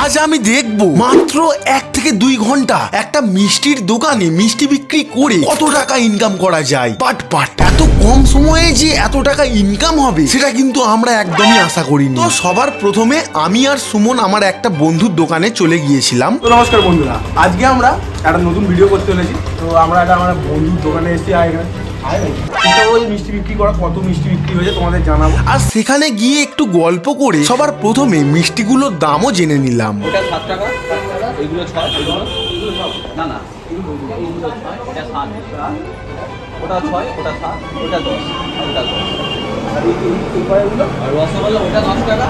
আজ আমি দেখব। মাত্র এক থেকে দুই ঘণ্টা একটা মিষ্টির দোকানে মিষ্টি বিক্রি করে কত টাকা ইনকাম করা যায়। বাট বাট এত কম সময়ে যে এত টাকা ইনকাম হবে, সেটা কিন্তু আমরা একদমই আশা করিনি। তো সবার প্রথমে আমি আর সুমন আমার একটা বন্ধুর দোকানে চলে গিয়েছিলাম। নমস্কার বন্ধুরা, আজকে আমরা একটা নতুন ভিডিও করতে চলেছি। তো আমরা একটা আমার বন্ধুর দোকানে এসেছি, আর যে মিষ্টি বিক্রি করা কত মিষ্টি বিক্রি হয়েছে তোমাদের জানাব। আর সেখানে গিয়ে একটু গল্প করে সবার প্রথমে মিষ্টিগুলোর দামও জেনে নিলাম। ওটা সাত টাকা এগুলো ছয় এগুলো না না এগুলো ছয় এটা সাত ওটা ছয় ওটা সাত ওটা দশ ওটা দশ। আর রসগোল্লা ওটা দশ টাকা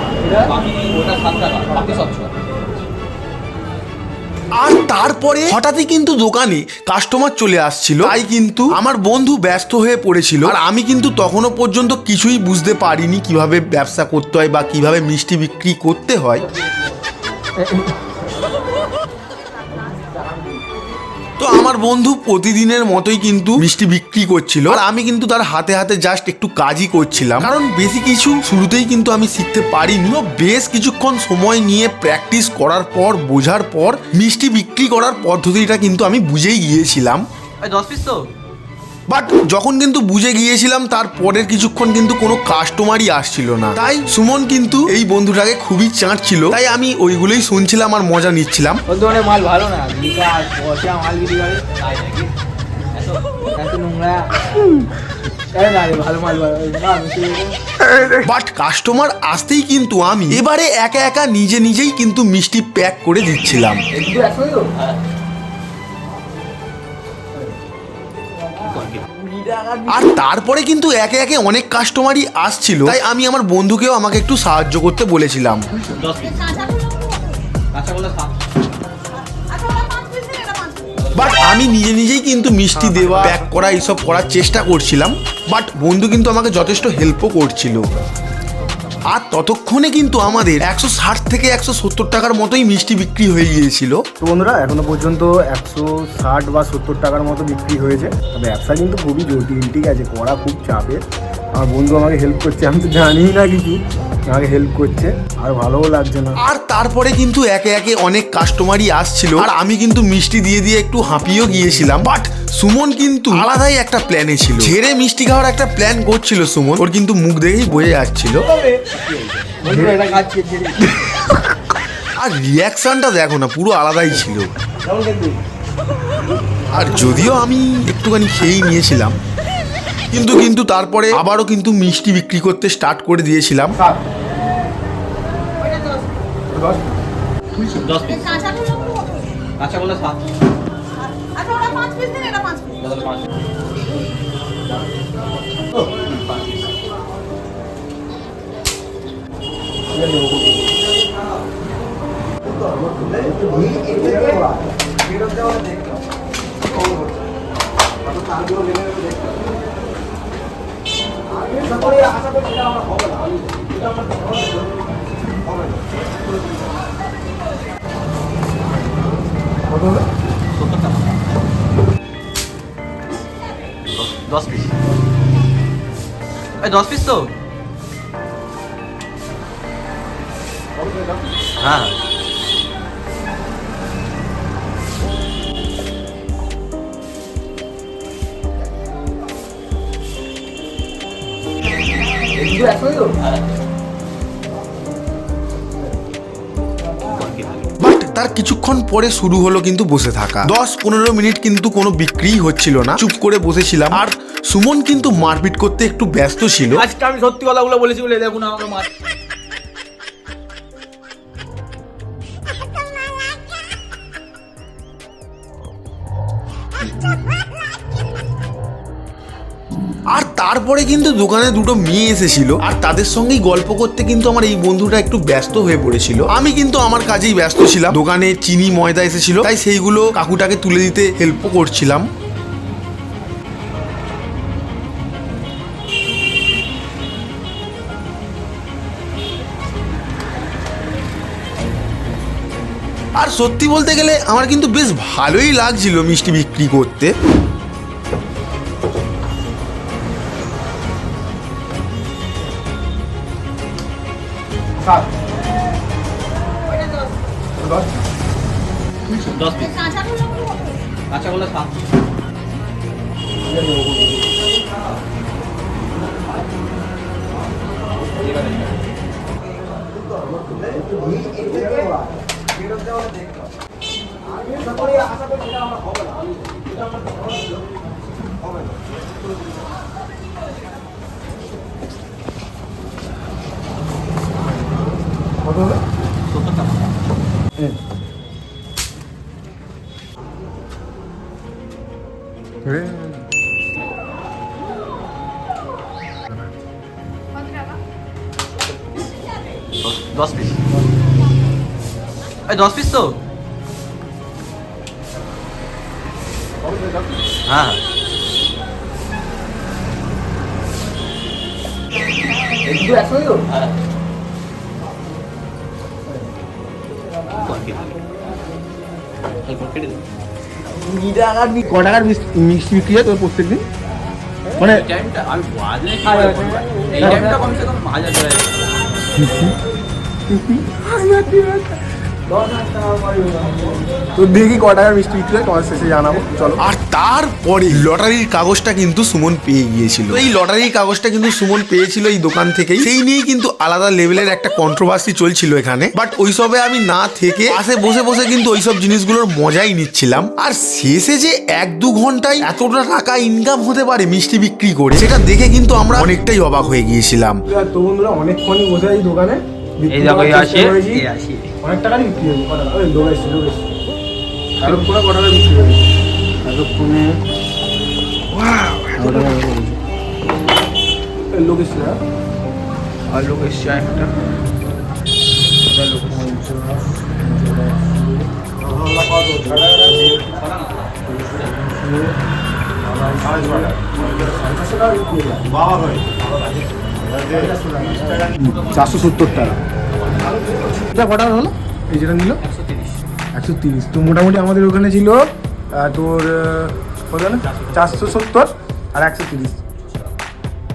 বাকি ওটা সাত টাকা বাকি সব ছয়। আর তারপরে হঠাৎই কিন্তু দোকানে কাস্টমার চলে আসছিল। তাই কিন্তু আমার বন্ধু ব্যস্ত হয়ে পড়েছিল। আর আমি কিন্তু তখনও পর্যন্ত কিছুই বুঝতে পারিনি কীভাবে ব্যবসা করতে হয় বা কীভাবে মিষ্টি বিক্রি করতে হয়। আমার বন্ধু প্রতিদিনের মতোই কিন্তু মিষ্টি বিক্রি করছিল। আর আমি কিন্তু তার হাতে হাতে জাস্ট একটু কাজই করছিলাম। কারণ বেশি কিছু শুরুতেই কিন্তু আমি শিখতে পারিনি বেশ কিছুক্ষণ সময় নিয়ে প্র্যাকটিস করার পর, বোঝার পর, মিষ্টি বিক্রি করার পদ্ধতিটা কিন্তু আমি বুঝেই গিয়েছিলাম। দশ পিস তো? বাট যখন কিন্তু বুঝে গিয়েছিলাম তার পরের কিছুক্ষণ কিন্তু কোনো কাস্টমারই আসছিল না। তাই সুমন কিন্তু এই বন্ধুটাকে খুবই চাঁটছিল। তাই আমি ওইগুলোই শুনছিলাম আর মজা নিচ্ছিলাম। মাল ভালো না? মাল বিক্রি করে? এত নোংরা। বাট কাস্টমার আসতেই কিন্তু আমি এবারে একা একা নিজে নিজেই কিন্তু মিষ্টি প্যাক করে দিচ্ছিলাম। তো আর তারপরে কিন্তু একে একে অনেক কাস্টমারই আসছিল। তাই আমি আমার বন্ধুকেও আমাকে একটু সাহায্য করতে বলেছিলাম। বাট আমি নিজে নিজেই কিন্তু মিষ্টি দেওয়া প্যাক করা এইসব করার চেষ্টা করছিলাম। বাট বন্ধু কিন্তু আমাকে যথেষ্ট হেল্পও করছিল। আর ততক্ষণে কিন্তু আমাদের একশো ষাট থেকে একশো সত্তর টাকার মতোই মিষ্টি বিক্রি হয়ে গিয়েছিল। তো বন্ধুরা এখনও পর্যন্ত একশো ষাট বা সত্তর টাকার মতো বিক্রি হয়েছে। তবে ব্যবসা কিন্তু খুবই জটিল ঠিক আছে? করা খুব চাপের। আমার বন্ধু আমাকে হেল্প করছে আমি তো জানি না কিছু। আমাকে হেল্প করছে আর ভালোও লাগছে না। আর তারপরে কিন্তু একে একে অনেক কাস্টমারই আসছিল আর আমি কিন্তু মিষ্টি দিয়ে দিয়ে একটু হাঁপিয়েও গিয়েছিলাম। বাট সুমন কিন্তু আলাদাই একটা প্ল্যানে ছিল। ঝেড়ে মিষ্টি খাওয়ার একটা প্ল্যান করছিল সুমন। ওর কিন্তু মুখ দেখেই বোঝা যাচ্ছিল। ছেড়ে আর রিয়াকশনটা দেখো না পুরো আলাদাই ছিল। আর যদিও আমি একটুখানি খেয়েই নিয়েছিলাম কিন্তু কিন্তু তারপরে আবারও কিন্তু মিষ্টি বিক্রি করতে স্টার্ট করে দিয়েছিলাম। সাত। আচ্ছা ওরা পাঁচ পিস দিন এটা পাঁচ পিস তাহলে পাঁচ পিস পাঁচ পিস সত্তর টাকা দশ পিস এই দশ পিস তো হ্যাঁ দুটো একসঙ্গে তো বাট তার কিছুক্ষণ পরে শুরু হলো কিন্তু বসে থাকা। দশ পনেরো মিনিট কিন্তু কোনো বিক্রি হচ্ছিল না। চুপ করে বসেছিলাম। আর সুমন কিন্তু মারপিট করতে একটু ব্যস্ত ছিল। আজকে আমি সত্যি কথাগুলো বলেছি বলে দেখুন আমাকে মার আর তারপরে কিন্তু দোকানে দুটো মেয়ে এসেছিল, আর তাদের সঙ্গেই গল্প করতে কিন্তু আমার এই বন্ধুটা একটু ব্যস্ত হয়ে পড়েছিল। আমি কিন্তু আমার কাজেই ব্যস্ত ছিলাম। দোকানে চিনি, ময়দা এসেছিল, তাই সেইগুলো কাকুটাকে তুলে দিতে হেল্পও করছিলাম। আর সত্যি বলতে গেলে আমার কিন্তু বেশ ভালোই লাগছিল মিষ্টি বিক্রি করতে। সাত। দশ। পিস। কাঁচা গুলো কত? কাঁচাগোলা সাত। কত হবে সত্তর টাকা দশ- দশ পিস এই দশ পিস তো হ্যাঁ হ্যাঁ কেটে দে। টাকার ক টাকার বিক্রি হয় তোর প্রত্যেক দিন মানে টাইমটা আমি বাজলে কি এই টাইমটা কমসে কম হাজার টাকা তোর দেখি ক টাকার মিষ্টি বিক্রি হয়? তোমার শেষে জানাব। চলো। আর তারপরে লটারির কাগজটা কিন্তু সুমন পেয়ে গিয়েছিল। এই লটারির কাগজটা কিন্তু সুমন পেয়েছিল এই দোকান থেকেই। সেই নিয়েই কিন্তু আলাদা লেভেলের একটা কন্ট্রোভার্সি চলছিল এখানে। বাট ওইসবে আমি না থেকে পাশে বসে বসে কিন্তু ওইসব জিনিসগুলোর মজাই নিচ্ছিলাম। আর শেষে যে এক দু ঘন্টায় এতটা টাকা ইনকাম হতে পারে মিষ্টি বিক্রি করে সেটা দেখে কিন্তু আমরা অনেকটাই অবাক হয়ে গিয়েছিলাম। তো বন্ধুরা অনেকক্ষণই বসে আছি দোকানে। এই দেখো এই করার আসে চেষ্টা করেছি। এই আসে অনেক টাকারই বিক্রি হয়েছে ক টাকা ওই লোক এসছে লোক এসছে এতক্ষণে ক টাকা বিক্রি হয়েছে এতক্ষণে এই লোক এসছে হ্যাঁ? আর লোক এসছে একটা চারশো সত্তর টাকা। এটা কটা হলো? এই যেটা নিল? একশো তিরিশ। তো মোটামুটি আমাদের ওখানে ছিল তোর কত চারশো সত্তর আর একশো তিরিশ।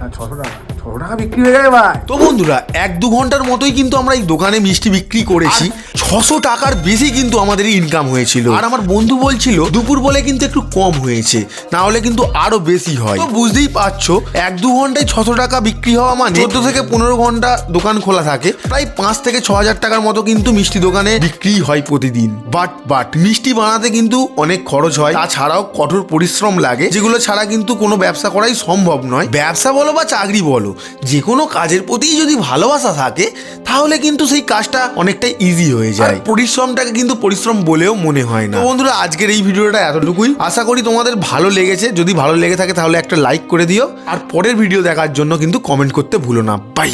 আর ছশো টাকা। ছশো টাকা বিক্রি হয়ে গেছে ভাই। তো বন্ধুরা এক দু ঘণ্টার মতোই কিন্তু আমরা এই দোকানে মিষ্টি বিক্রি করেছি। ছশো টাকার বেশি কিন্তু আমাদের ইনকাম হয়েছিল। আর আমার বন্ধু বলছিল, দুপুর বলে কিন্তু একটু কম হয়েছে, না হলে কিন্তু আরও বেশি হয়। তো বুঝতেই পারছ, এক দু ঘন্টায় ছশো টাকা বিক্রি হওয়া মানে চোদ্দ থেকে পনেরো ঘণ্টা দোকান খোলা থাকে। প্রায় পাঁচ থেকে ছ হাজার টাকার মতো কিন্তু মিষ্টি দোকানে বিক্রি হয় প্রতিদিন। বাট বাট, মিষ্টি বানাতে কিন্তু অনেক খরচ হয়। তাছাড়াও কঠোর পরিশ্রম লাগে, যেগুলো ছাড়া কিন্তু কোনো ব্যবসা করাই সম্ভব নয়। ব্যবসা বলো বা চাকরি বলো যে কোনো কাজের প্রতি যদি ভালোবাসা থাকে তাহলে কিন্তু সেই কাজটা অনেকটা ইজি হয়ে যায়। পরিশ্রমটাকে কিন্তু পরিশ্রম বলেও মনে হয় না। বন্ধুরা আজকের এই ভিডিওটা এতটুকুই। আশা করি তোমাদের ভালো লেগেছে। যদি ভালো লেগে থাকে তাহলে একটা লাইক করে দিও। আর পরের ভিডিও দেখার জন্য কিন্তু কমেন্ট করতে ভুলো না। বাই